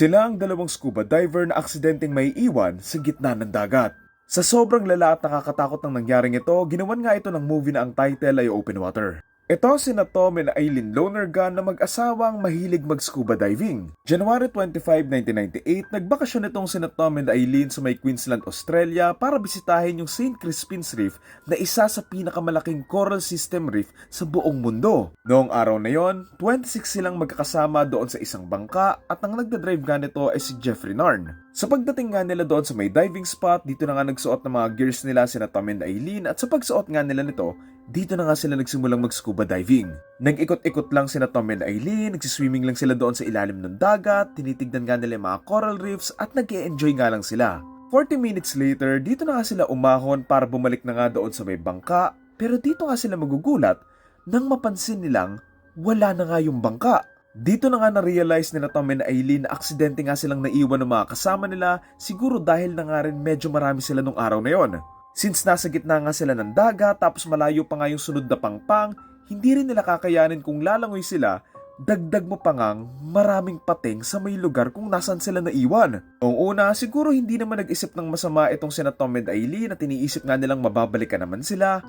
Sila ang dalawang scuba diver na aksidenteng may iwan sa gitna ng dagat. Sa sobrang lala at nakakatakot ng nangyaring ito, ginawan nga ito ng movie na ang title ay Open Water. Ito si Tom and Aileen Lonergan na mag-asawang mahilig mag-scuba diving. January 25, 1998, nagbakasyon itong si Tom and Aileen sa may Queensland, Australia para bisitahin yung St. Crispin's Reef na isa sa pinakamalaking coral system reef sa buong mundo. Noong araw na yon, 26 silang magkakasama doon sa isang bangka at ang nagdadrive nga nito ay si Jeffrey Narn. Sa pagdating nga nila doon sa may diving spot, dito na nga nagsuot ng mga gears nila si Tom and Aileen at sa pagsuot nga nila nito, dito na nga sila nagsimulang mag-scuba diving. Nag-ikot-ikot lang sina Tom and Aileen, nagsiswimming lang sila doon sa ilalim ng dagat, tinitignan nga nila mga coral reefs at nag enjoy nga lang sila. 40 minutes later, dito na nga sila umahon para bumalik na nga doon sa may bangka, pero dito nga sila magugulat nang mapansin nilang wala na nga yung bangka. Dito na nga na-realize nila Tom and Aileen na aksidente nga silang naiwan ng mga kasama nila siguro dahil na nga rin medyo marami sila nung araw na yon. Since nasa gitna nga sila ng dagat tapos malayo pa nga yung sunod na pangpang, hindi rin nila kakayanin kung lalangoy sila, dagdag mo pa ngang maraming pating sa may lugar kung nasan sila naiwan. Noong una, siguro hindi naman nag-isip ng masama itong sina Tom and Aileen at iniisip nga nilang mababalikan naman sila.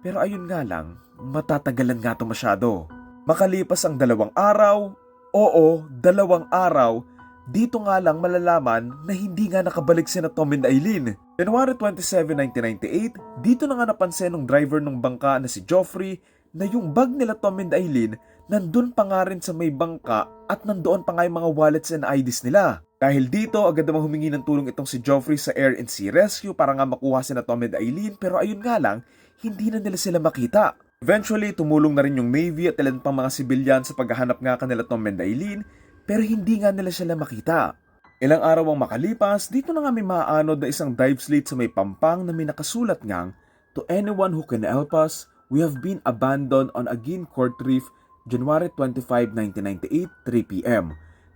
Pero ayun nga lang, matatagalan nga to masyado. Makalipas ang dalawang araw, oo, dalawang araw, dito nga lang malalaman na hindi nga nakabalik sina Tom and Aileen. January 27, 1998, dito na nga napansin ng driver ng bangka na si Joffrey na yung bag nila Tom and Aileen nandun pa nga rin sa may bangka at nandoon pa nga yung mga wallets and IDs nila. Dahil dito, agad namang humingi ng tulong itong si Joffrey sa Air and Sea Rescue para nga makuha sina Tom and Aileen pero ayun nga lang, hindi na nila sila makita. Eventually, tumulong na rin yung Navy at ilan pang mga sibilyan sa paghahanap nga kanila Tom and Aileen pero hindi nga nila sila makita. Ilang araw ang makalipas, dito na nga may maanod na isang dive slate sa may pampang na may nakasulat ngang To anyone who can help us, we have been abandoned on Agin Court Reef, January 25, 1998, 3 p.m.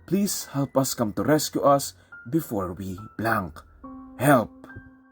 Please help us come to rescue us before we blank. Help!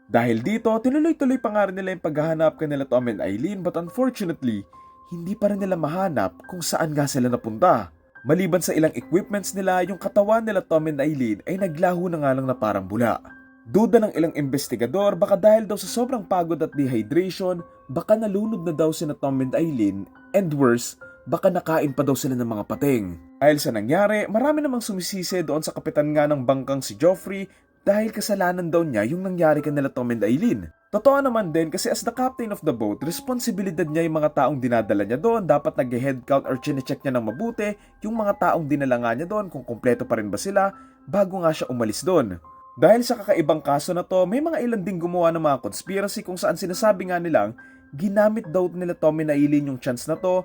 Dahil dito, tinuloy-tuloy pa nga rin nila yung paghahanap kanila Tom and Eileen but unfortunately, hindi pa rin nila mahanap kung saan nga sila napunta. Maliban sa ilang equipments nila, yung katawan nila Tom and Eileen ay naglaho na nga lang na parang bula. Duda ng ilang investigador baka dahil daw sa sobrang pagod at dehydration, baka nalunod na daw sina Tom and Eileen and worse, baka nakain pa daw sila ng mga pating. Dahil sa nangyari, marami namang sumisisi doon sa kapitan nga ng bangkang si Joffrey dahil kasalanan daw niya yung nangyari kanila Tom and Eileen. Totoo naman din kasi as the captain of the boat, responsibilidad niya yung mga taong dinadala niya doon. Dapat nag-head count or chinecheck niya ng mabuti yung mga taong dinala nga niya doon kung kumpleto pa rin ba sila bago nga siya umalis doon. Dahil sa kakaibang kaso na to, may mga ilan ding gumawa ng mga conspiracy kung saan sinasabi nga nilang ginamit daw nila Tommy na Eileen yung chance na to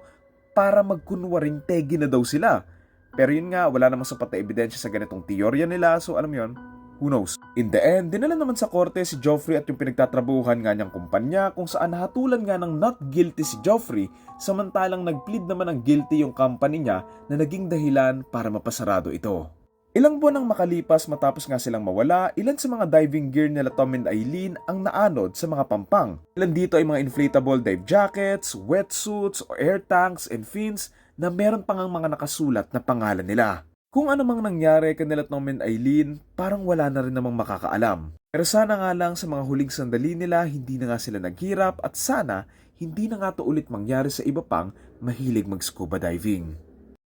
para magkunwaring tegi na daw sila. Pero yun nga, wala namang sapat na ebidensya sa ganitong teorya nila, so alam yun, who knows. In the end, dinala naman sa korte si Joffrey at yung pinagtatrabuhan nga niyang kumpanya kung saan hatulan nga ng not guilty si Joffrey samantalang nag-plead naman ng guilty yung company niya na naging dahilan para mapasarado ito. Ilang buwan ang makalipas matapos nga silang mawala, ilan sa mga diving gear nila Tom and Eileen ang naanod sa mga pampang. Ilan dito ay mga inflatable dive jackets, wetsuits, air tanks, and fins na meron pang ang mga nakasulat na pangalan nila. Kung ano mang nangyari kanila Tom and Eileen, parang wala na rin namang makakaalam. Pero sana nga lang sa mga huling sandali nila, hindi na nga sila naghirap at sana hindi na nga to ulit mangyari sa iba pang mahilig mag-scuba diving.